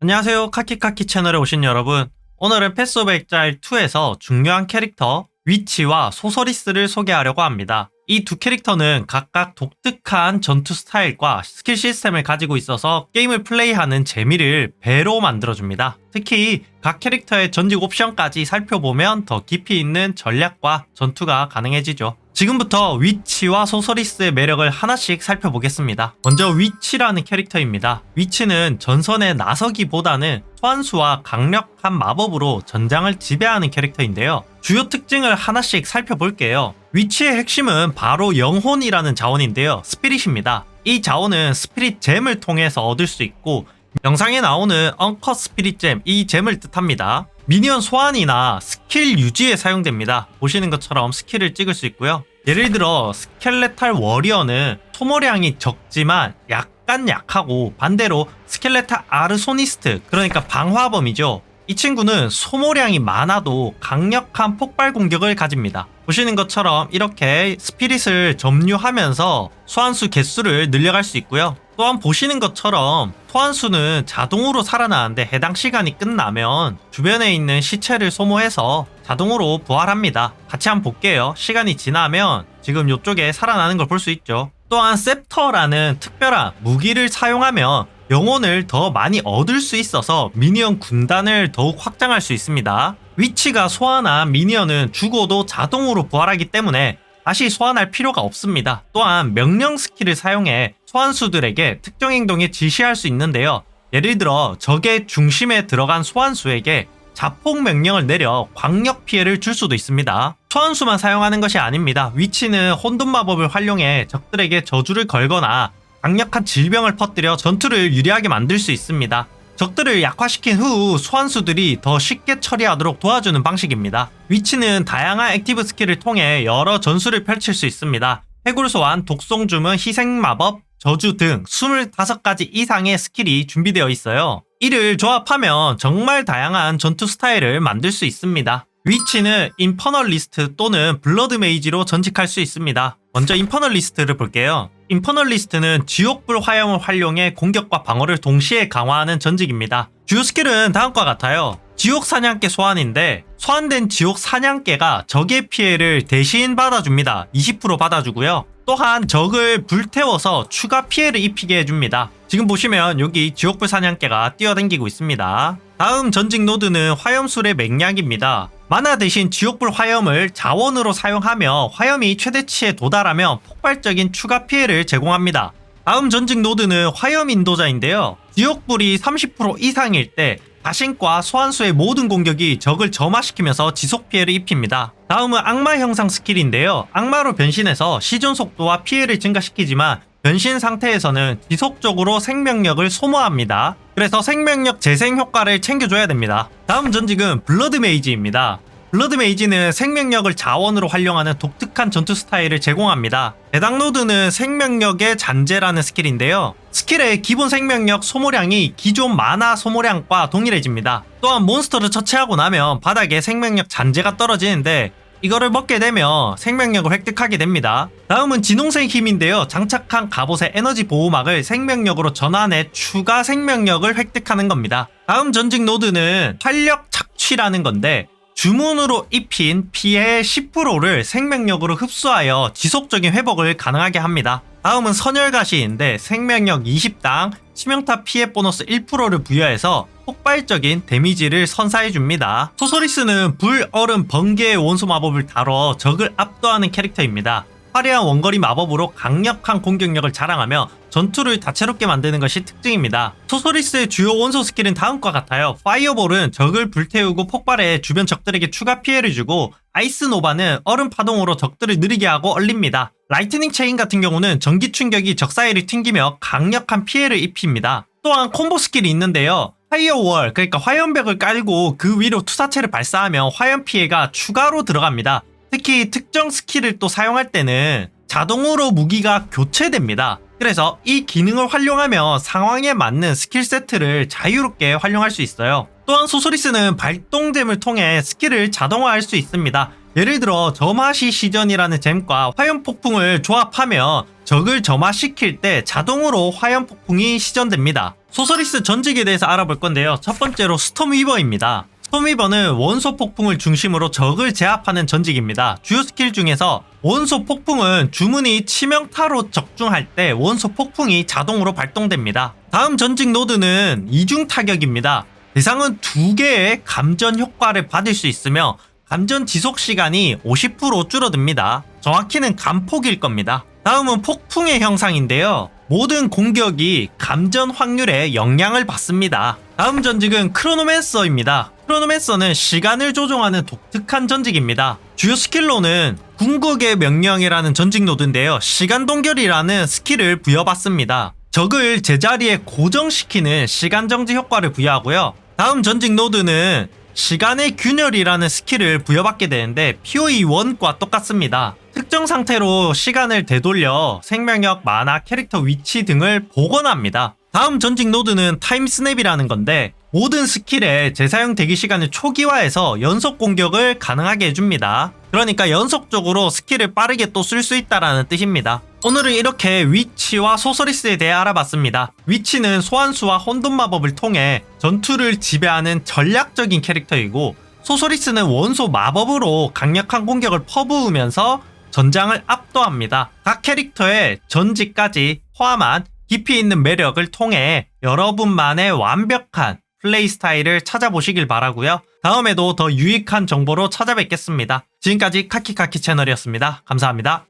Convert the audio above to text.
안녕하세요. 카키카키 채널에 오신 여러분. 오늘은 패스 오브 엑자일 2에서 중요한 캐릭터 위치와 소서리스를 소개하려고 합니다. 이 두 캐릭터는 각각 독특한 전투 스타일과 스킬 시스템을 가지고 있어서 게임을 플레이하는 재미를 배로 만들어줍니다. 특히 각 캐릭터의 전직 옵션까지 살펴보면 더 깊이 있는 전략과 전투가 가능해지죠. 지금부터 위치와 소서리스의 매력을 하나씩 살펴보겠습니다. 먼저 위치라는 캐릭터입니다. 위치는 전선에 나서기보다는 소환수와 강력한 마법으로 전장을 지배하는 캐릭터인데요. 주요 특징을 하나씩 살펴볼게요. 위치의 핵심은 바로 영혼이라는 자원인데요. 스피릿입니다. 이 자원은 스피릿 잼을 통해서 얻을 수 있고 영상에 나오는 언컷 스피릿 잼, 이 잼을 뜻합니다. 미니언 소환이나 스킬 유지에 사용됩니다. 보시는 것처럼 스킬을 찍을 수 있고요. 예를 들어 스켈레탈 워리어는 소모량이 적지만 약간 약하고 반대로 스켈레탈 아르소니스트 그러니까 방화범이죠. 이 친구는 소모량이 많아도 강력한 폭발 공격을 가집니다. 보시는 것처럼 이렇게 스피릿을 점유하면서 소환수 개수를 늘려갈 수 있고요. 또한 보시는 것처럼 소환수는 자동으로 살아나는데 해당 시간이 끝나면 주변에 있는 시체를 소모해서 자동으로 부활합니다. 같이 한번 볼게요. 시간이 지나면 지금 이쪽에 살아나는 걸 볼 수 있죠. 또한 셉터라는 특별한 무기를 사용하면 영혼을 더 많이 얻을 수 있어서 미니언 군단을 더욱 확장할 수 있습니다. 위치가 소환한 미니언은 죽어도 자동으로 부활하기 때문에 다시 소환할 필요가 없습니다. 또한 명령 스킬을 사용해 소환수들에게 특정 행동에 지시할 수 있는데요. 예를 들어 적의 중심에 들어간 소환수에게 자폭 명령을 내려 광역 피해를 줄 수도 있습니다. 소환수만 사용하는 것이 아닙니다. 위치는 혼돈 마법을 활용해 적들에게 저주를 걸거나 강력한 질병을 퍼뜨려 전투를 유리하게 만들 수 있습니다. 적들을 약화시킨 후 소환수들이 더 쉽게 처리하도록 도와주는 방식입니다. 위치는 다양한 액티브 스킬을 통해 여러 전술을 펼칠 수 있습니다. 해골 소환, 독성 주문, 희생 마법, 저주 등 25가지 이상의 스킬이 준비되어 있어요. 이를 조합하면 정말 다양한 전투 스타일을 만들 수 있습니다. 위치는 인퍼널리스트 또는 블러드 메이지로 전직할 수 있습니다. 먼저 인퍼널리스트를 볼게요. 인퍼널리스트는 지옥불 화염을 활용해 공격과 방어를 동시에 강화하는 전직입니다. 주요 스킬은 다음과 같아요. 지옥 사냥개 소환인데 소환된 지옥 사냥개가 적의 피해를 대신 받아줍니다. 20% 받아주고요. 또한 적을 불태워서 추가 피해를 입히게 해줍니다. 지금 보시면 여기 지옥불 사냥개가 뛰어다니고 있습니다. 다음 전직 노드는 화염술의 맹약입니다. 만화 대신 지옥불 화염을 자원으로 사용하며 화염이 최대치에 도달하면 폭발적인 추가 피해를 제공합니다. 다음 전직 노드는 화염 인도자인데요. 지옥불이 30% 이상일 때 자신과 소환수의 모든 공격이 적을 점화시키면서 지속 피해를 입힙니다. 다음은 악마 형상 스킬인데요. 악마로 변신해서 시전 속도와 피해를 증가시키지만 변신 상태에서는 지속적으로 생명력을 소모합니다. 그래서 생명력 재생 효과를 챙겨줘야 됩니다. 다음 전직은 블러드 메이지입니다. 블러드 메이지는 생명력을 자원으로 활용하는 독특한 전투 스타일을 제공합니다. 해당 노드는 생명력의 잔재라는 스킬인데요. 스킬의 기본 생명력 소모량이 기존 마나 소모량과 동일해집니다. 또한 몬스터를 처치하고 나면 바닥에 생명력 잔재가 떨어지는데 이거를 먹게 되면 생명력을 획득하게 됩니다. 다음은 진홍색 힘인데요. 장착한 갑옷의 에너지 보호막을 생명력으로 전환해 추가 생명력을 획득하는 겁니다. 다음 전직 노드는 활력 착취라는 건데 주문으로 입힌 피해의 10%를 생명력으로 흡수하여 지속적인 회복을 가능하게 합니다. 다음은 선열가시인데 생명력 20당 치명타 피해 보너스 1%를 부여해서 폭발적인 데미지를 선사해줍니다. 소소리스는 불, 얼음, 번개의 원소 마법을 다뤄 적을 압도하는 캐릭터입니다. 화려한 원거리 마법으로 강력한 공격력을 자랑하며 전투를 다채롭게 만드는 것이 특징입니다. 소소리스의 주요 원소 스킬은 다음과 같아요. 파이어볼은 적을 불태우고 폭발해 주변 적들에게 추가 피해를 주고 아이스노바는 얼음 파동으로 적들을 느리게 하고 얼립니다. 라이트닝 체인 같은 경우는 전기 충격이 적 사이를 튕기며 강력한 피해를 입힙니다. 또한 콤보 스킬이 있는데요. 파이어월, 그러니까 화염벽을 깔고 그 위로 투사체를 발사하면 화염 피해가 추가로 들어갑니다. 특히 특정 스킬을 또 사용할 때는 자동으로 무기가 교체됩니다. 그래서 이 기능을 활용하며 상황에 맞는 스킬 세트를 자유롭게 활용할 수 있어요. 또한 소소리스는 발동잼을 통해 스킬을 자동화할 수 있습니다. 예를 들어 점화시 시전이라는 잼과 화염 폭풍을 조합하며 적을 점화시킬 때 자동으로 화염 폭풍이 시전됩니다. 소서리스 전직에 대해서 알아볼 건데요. 첫 번째로 스톰 위버입니다. 스톰위버는 원소 폭풍을 중심으로 적을 제압하는 전직입니다. 주요 스킬 중에서 원소 폭풍은 주문이 치명타로 적중할 때 원소 폭풍이 자동으로 발동됩니다. 다음 전직 노드는 이중 타격입니다. 대상은 두 개의 감전 효과를 받을 수 있으며 감전 지속 시간이 50% 줄어듭니다. 정확히는 감폭일 겁니다. 다음은 폭풍의 형상인데요. 모든 공격이 감전 확률에 영향을 받습니다. 다음 전직은 크로노맨서입니다. 크로노맨서는 시간을 조종하는 독특한 전직입니다. 주요 스킬로는 궁극의 명령이라는 전직 노드인데요. 시간 동결이라는 스킬을 부여받습니다. 적을 제자리에 고정시키는 시간 정지 효과를 부여하고요. 다음 전직 노드는 시간의 균열이라는 스킬을 부여받게 되는데 POE 1과 똑같습니다. 특정 상태로 시간을 되돌려 생명력, 만화, 캐릭터 위치 등을 복원합니다. 다음 전직 노드는 타임스냅이라는 건데 모든 스킬의 재사용 대기 시간을 초기화해서 연속 공격을 가능하게 해줍니다. 그러니까 연속적으로 스킬을 빠르게 또 쓸 수 있다라는 뜻입니다. 오늘은 이렇게 위치와 소서리스에 대해 알아봤습니다. 위치는 소환수와 혼돈 마법을 통해 전투를 지배하는 전략적인 캐릭터이고 소서리스는 원소 마법으로 강력한 공격을 퍼부으면서 전장을 압도합니다. 각 캐릭터의 전지까지 포함한 깊이 있는 매력을 통해 여러분만의 완벽한 플레이 스타일을 찾아보시길 바라고요. 다음에도 더 유익한 정보로 찾아뵙겠습니다. 지금까지 카키카키 채널이었습니다. 감사합니다.